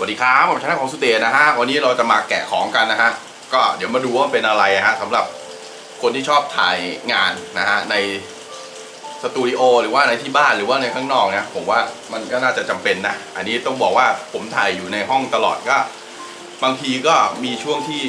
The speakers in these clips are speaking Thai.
วัสดีครับผมชนะของสุเดชนะฮะวันนี้เราจะมาแกะของกันนะฮะก็เดี๋ยวมาดูว่าเป็นอะไรฮะสำหรับคนที่ชอบถ่ายงานนะฮะในสตูดิโอหรือว่าในที่บ้านหรือว่าในข้างนอกนะผมว่ามันก็น่าจะจำเป็นนะ อันนี้ต้องบอกว่าผมถ่ายอยู่ในห้องตลอดก็ บางทีก็มีช่วงที่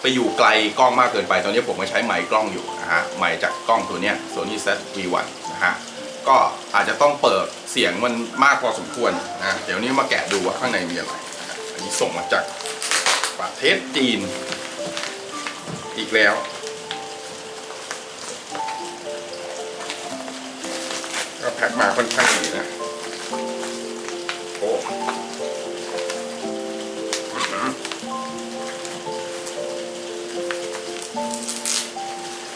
ไปอยู่ไกลกล้องมากเกินไป ตอนนี้ผมก็ใช้ไมค์กล้องอยู่นะฮะไมค์จากกล้องตัวเนี้ย Sony ZV-1 นะฮะ ก็อาจจะต้องเปิดเสียงมันมากพอสมควรนะเดี๋ยวนี้มาแกะดูว่าข้างในมีอะไรอันนี้ส่งมาจากประเทศจีน อีกแล้วก็แพ็คมาค่อนข้างดีนะโอ้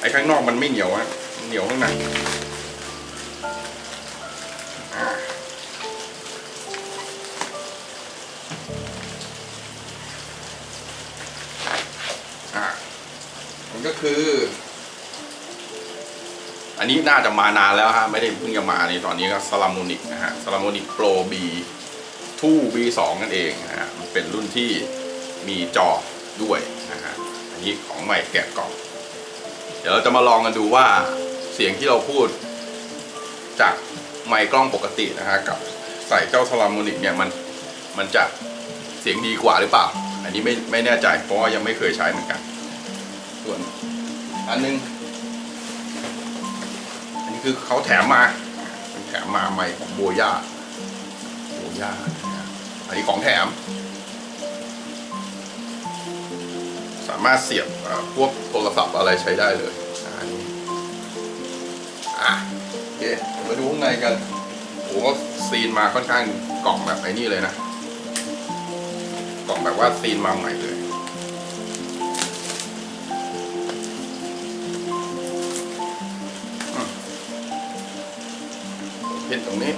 ไอ้ข้างนอกมันไม่เหนียวอะเหนียวข้างใน มันก็คือ อันนี้น่าจะมานานแล้วฮะไม่ได้เพิ่งจะมาในตอนนี้ก็สลาม o นิกนะฮะสลาม o นิกโปร B 2 B 2นั่นเองนะฮะมันเป็นรุ่นที่มีจอด้วยนะฮะอันนี้ของใหม่แกะกล่อง เดี๋ยวเราจะมาลองกันดูว่าเสียงที่เราพูด จากไมค์กล้องปกตินะฮะกับใส่เจ้าสลาม o นิกเนี่ยมันมันจะเสียงดีกว่าหรือเปล่า อันนี้ไม่ไม่แน่ใจเพราะว่ายังไม่เคยใช้เหมือนกัน ส่วน อันนึง อันนี้คือเขาแถมมาแถมมาใหม่ของโบย่าโบย่าอันนี้ของแถม สามารถเสียบพวกโทรศัพท์อะไรใช้ได้เลยอันนี้อะโอเคมาดูข้างในกันโอ้โหซีนมาค่อนข้างกล่องแบบไอ้นี่เลยนะ กล่องแบบว่าซีนมาใหม่เลย เพชรตรงนี้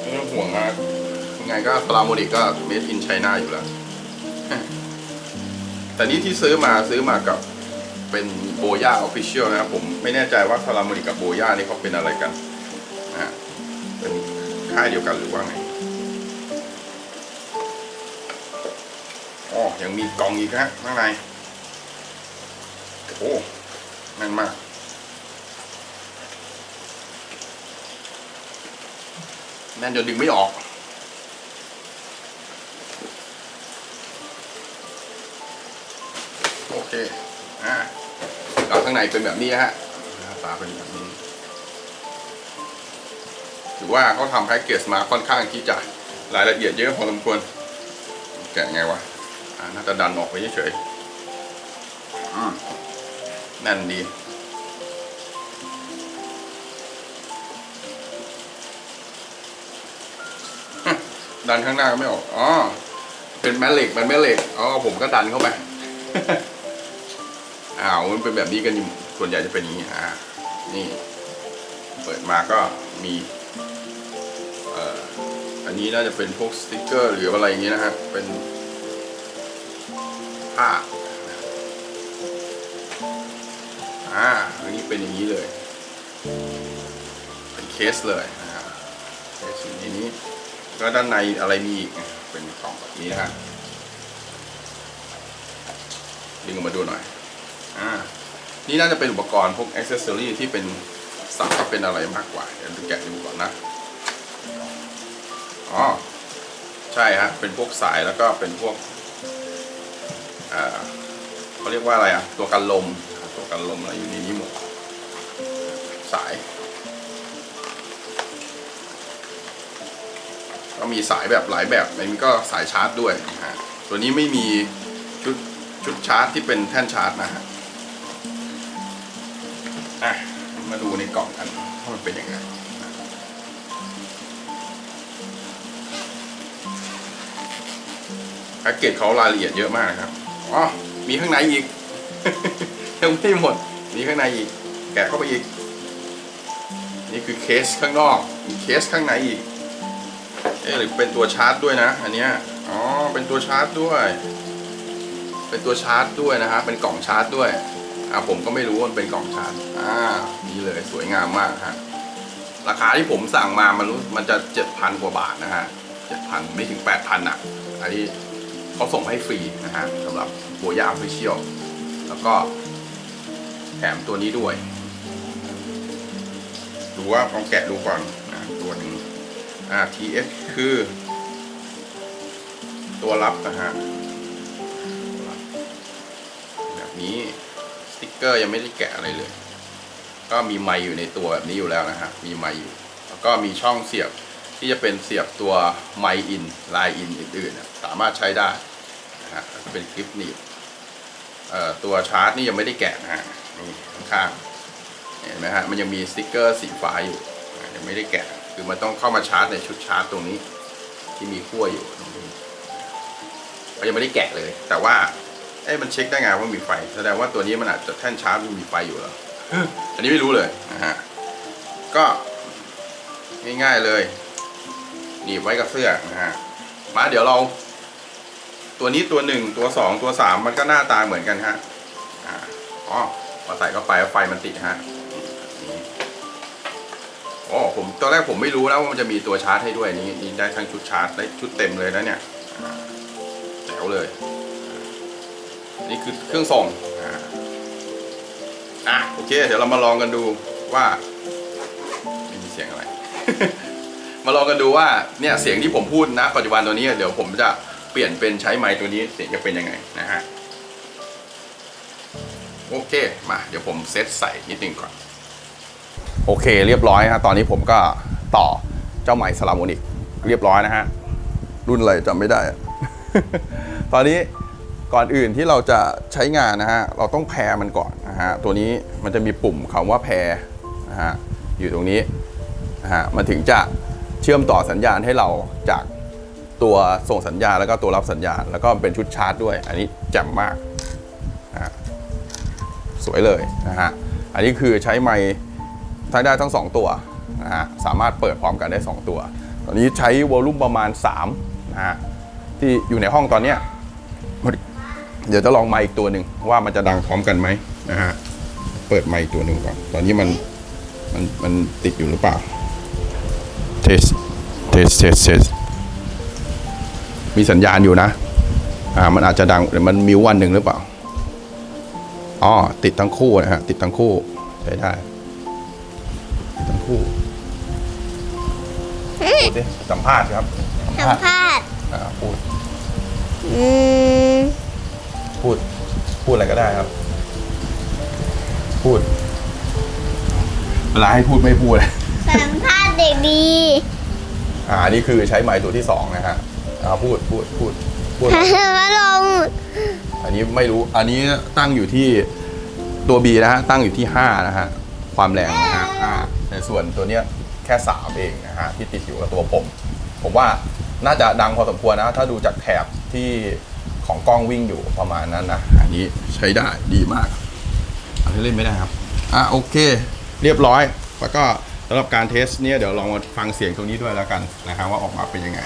ไม่ต้องห่วงนะยังไงก็ปลาโมดิก็เมดอินไชน่าอยู่แล้ว แต่นี่ที่ซื้อมาซื้อมากับเป็นโบย่าออฟฟิเชียลนะครับผมไม่แน่ใจว่าพาราโมดิกับโบย่านี่เขาเป็นอะไรกันนะฮะเป็นค่ายเดียวกันหรือว่าไงอ๋อยังมีกล่องอีกฮะข้างในโอ้ แน่นมาก แน่นจนดึงไม่ออกโอเคอ่าแล้วข้างในเป็นแบบนี้ฮะหน้าตาเป็นแบบนี้ถือว่าเขาทำแพ็กเกจมาค่อนข้างที่จะรายละเอียดเยอะพอสมควร แกะไงวะอ่าน่าจะดันออกไปเฉยๆอืม นั่นดีดันข้างหน้าก็ไม่ออก อ๋อ เป็นแม่เหล็กมันแม่เหล็ก อ๋อ ผมก็ดันเข้าไป อ้าว มันเป็นแบบนี้กันอยู่ ส่วนใหญ่จะเป็นอย่างนี้ อ่า นี่ เปิดมาก็มี เอ่อ อันนี้น่าจะเป็นพวกสติกเกอร์ หรืออะไรอย่างนี้นะฮะ เป็นผ้า อ่าอันนี้เป็นอย่างนี้เลย เป็นเคสเลยนะครับเคสอยู่ในนี้ก็ด้านในอะไรมีอีกเป็นกล่องแบบนี้นะฮะดึงออกมาดูหน่อยอ่านี่น่าจะเป็นอุปกรณ์พวกอ c เซสซอรี่ที่เป็นสายเป็นอะไรมากกว่า เดี๋ยวดูแกะดูก่อนนะอ๋อใช่ฮะเป็นพวกสายแล้วก็เป็นพวกอ่าเขาเรียกว่าอะไรอะตัวกันลม ตัวกันลมอะไรอยู่ในนี้หมด สาย ก็มีสายแบบหลายแบบในนี้ก็สายชาร์จด้วยนะฮะตัวนี้ไม่มีชุดชุดชาร์จที่เป็นแท่นชาร์จนะฮะอะมาดูในกล่องกันว่ามันเป็นยังไงแพ็กเกจเขารายละเอียดเยอะมากครับ อ๋อ มีข้างในอีก ยังไม่หมดมีข้างในอีก แกะเข้าไปอีก นี่คือเคสข้างนอกมีเคสข้างในอีก เอ๊ะหรือเป็นตัวชาร์จด้วยนะ อันเนี้ย อ๋อ เป็นตัวชาร์จด้วย เป็นตัวชาร์จด้วยนะฮะ เป็นกล่องชาร์จด้วย อ่าผมก็ไม่รู้ว่ามันเป็นกล่องชาร์จ อ่า นี่เลยสวยงามมากฮะ ราคาที่ผมสั่งมา มันรู้ มันจะเจ็ดพันกว่าบาทนะฮะเจ็ดพันไม่ถึงแปดพันอะ อันนี้เขาส่งให้ฟรีนะฮะสำหรับโบย่าออฟฟิเชียลแล้วก็ แถมตัวนี้ด้วย ดูว่าลองแกะดูก่อนนะตัวหนึงอ่า TX คือ ตัวรับนะฮะแบบนี้สติ๊กเกอร์ยังไม่ได้แกะอะไรเลย ก็มีไมค์อยู่ในตัวแบบนี้อยู่แล้วนะฮะ มีไมค์อยู่ แล้วก็มีช่องเสียบที่จะเป็นเสียบตัวไมค์อินไลน์อินอื่นๆสามารถใช้ได้นะฮะเป็นคลิปหนีบเอ่อตัวชาร์จนี่ยังไม่ได้แกะนะฮะ นี่ข้างๆเห็นไหมฮะมันยังมีสติกเกอร์สีฟ้าอยู่ยังไม่ได้แกะคือมันต้องเข้ามาชาร์จในชุดชาร์จตรงนี้ ที่มีขั้วอยู่ตรงนี้ก็ยังไม่ได้แกะเลย แต่ว่าเอ้มันเช็คได้ไงว่ามีไฟแสดงว่าตัวนี้มันอาจจะแท่นชาร์จมันมีไฟอยู่แล้วอันนี้ไม่รู้เลยนะฮะก็ง่ายๆเลยหนีบไว้กับเสื้อนะฮะมาเดี๋ยวเรา ตัวนี้ตัวหนึ่งตัวสองตัวสามมันก็หน้าตาเหมือนกันฮะอ่าอ๋ อพอใส่เข้าไปไฟมันติดฮะอ๋อผมตอนแรกผมไม่รู้นะว่ามันจะมีตัวชาร์จให้ด้วยนี่นี่ได้ทั้งชุดชาร์จได้ชุดเต็มเลยนะเนี่ยแจ๋วเลย นี่คือเครื่องส่งอ่าอะโอเค เดี๋ยวเรามาลองกันดูว่าไม่มีเสียงอะไร มาลองกันดูว่าเนี่ยเสียงที่ผมพูดนะปัจจุบันตัวนี้เดี๋ยวผมจะเปลี่ยนเป็นใช้ไมค์ตัวนี้เสียงจะเป็นยังไงนะฮะ โอเค มาเดี๋ยวผมเซตใส่นิดนึงก่อน โอเคเรียบร้อยฮะตอนนี้ผมก็ต่อเจ้าไมค์สลาโมนิกเรียบร้อยนะฮะ รุ่นอะไรจำไม่ได้ ตอนนี้ก่อนอื่นที่เราจะใช้งานนะฮะ เราต้องแพรมันก่อนนะฮะ ตัวนี้มันจะมีปุ่มคำว่าแพรนะฮะอยู่ตรงนี้นะฮะมันถึงจะเชื่อมต่อสัญญาณให้เราจากตัวส่งสัญญาณแล้วก็ตัวรับสัญญาณ แล้วก็เป็นชุดชาร์จด้วย อันนี้แจ่มมาก สวยเลยนะฮะอันนี้คือใช้ไมค์ทั้ได้ทั้ง 2 ตัวนะฮะสามารถเปิดพร้อมกันได้ 2 ตัว ตอนนี้ใช้วอลลุ่มประมาณ3นะฮะที่อยู่ในห้องตอนเนี้ยเดี๋ยวจะลองไมค์อีกตัวหนึ่งว่ามันจะดังพร้อมกันไหมนะฮะเปิดไมค์อีกตัวหนึ่งก่อนตอนนี้มันมันมันติดอยู่หรือเปล่าเทสเทสเทสเทสมีสัญญาณอยู่นะอ่ามันอาจจะดังมันมิววันหนึ่งหรือเปล่า อ๋อติดทั้งคู่นะฮะติดทั้งคู่ใช้ได้ติดทั้งคู่พูดดิสัมภาษณ์ครับสัมภาษณ์อ่าพูดอืมพูด พูดอะไรก็ได้ครับ พูดเวลาให้พูดไม่พูดสัมภาษณ์เด็กดี อ่านี่คือใช้ไม้ตัวที่สองนะฮะอ่าพูดพูดพูดพูดพัดลม อันนี้ไม่รู้อันนี้ตั้งอยู่ที่ตัว B นะฮะตั้งอยู่ที่ 5 นะฮะ ความแรงนะฮะ5ในส่วนตัวเนี้ยแค่ 3 เองนะฮะ ที่ติดอยู่กับตัวผม ผมว่าน่าจะดังพอสมควรนะ ถ้าดูจากแถบที่ของกล้องวิ่งอยู่ประมาณนั้นนะอันนี้ใช้ได้ดีมากอันนี้เล่นไม่ได้ครับ อะโอเค เรียบร้อย แล้วก็สำหรับการเทสเนี่ยเดี๋ยวลองมาฟังเสียงตรงนี้ด้วยแล้วกันนะครับว่าออกมาเป็นยังไง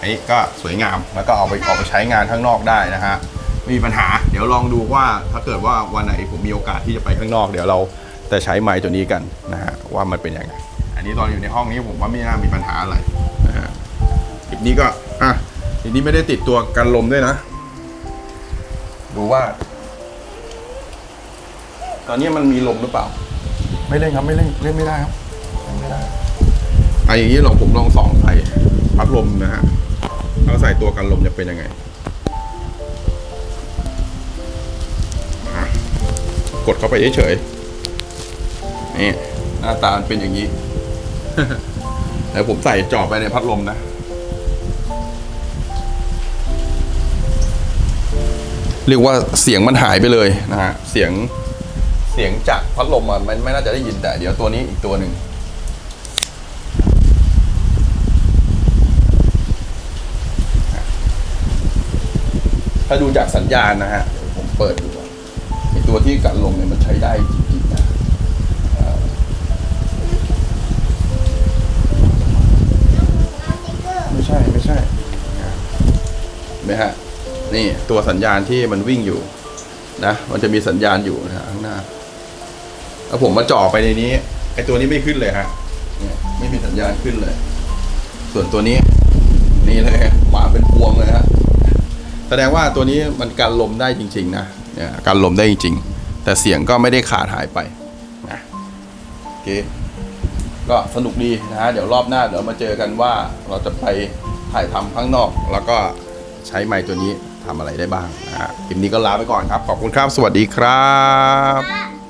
อันนี้ก็สวยงามแล้วก็เอาไปออกไปใช้งานข้างนอกได้นะฮะไม่มีปัญหา เดี๋ยวลองดูว่าถ้าเกิดว่าวันไหนผมมีโอกาสที่จะไปข้างนอก เดี๋ยวเราจะใช้ไม้ตัวนี้กันนะฮะว่ามันเป็นยังไง อันนี้ตอนอยู่ในห้องนี้ผมว่าไม่น่ามีปัญหาอะไรนะฮะคลิปนี้ก็อะทีนี้ไม่ได้ติดตัวกันลมด้วยนะ ดูว่า ตอนนี้มันมีลมหรือเปล่า ไม่เล่นครับไม่เล่นเล่นไม่ได้ครับเล่นไม่ได้ไอ้อย่างนี้ลองผมลองส่องใส่พัดลมนะฮะเราใส่ตัวกันลมจะเป็นยังไง กดเข้าไปเฉยๆนี่หน้าตาเป็นอย่างนี้แล้วผมใส่จ่อไปในพัดลมนะเรียกว่าเสียงมันหายไปเลยนะฮะเสียงเสียงจากพัดลมมันไม่น่าจะได้ยินแต่เดี๋ยวตัวนี้อีกตัวหนึ่งถ้าดูจากสัญญาณนะฮะผมเปิดดู ตัวที่กันลมเนี่ยมันใช้ได้จริงๆนะเอ่อไม่ใช่ไม่ใช่นะเห็นไหมฮะนี่ตัวสัญญาณที่มันวิ่งอยู่นะมันจะมีสัญญาณอยู่นะฮะข้างหน้าแล้วผมมาจ่อไปในนี้ไอตัวนี้ไม่ขึ้นเลยฮะเนี่ยไม่มีสัญญาณขึ้นเลย ส่วนตัวนี้ นี่เลยมาเป็นพวงเลยฮะ แสดงว่าตัวนี้มันกันลมได้จริงๆนะเนี่ยกันลมได้จริงๆ แต่เสียงก็ไม่ได้ขาดหายไปนะโอเคก็สนุกดีนะฮะเดี๋ยวรอบหน้าเดี๋ยวมาเจอกันว่าเราจะไปถ่ายทำข้างนอก แล้วก็ใช้ไมค์ตัวนี้ทำอะไรได้บ้างนะฮะคลิปนี้ก็ลาไปก่อนครับ ขอบคุณครับ สวัสดีครับ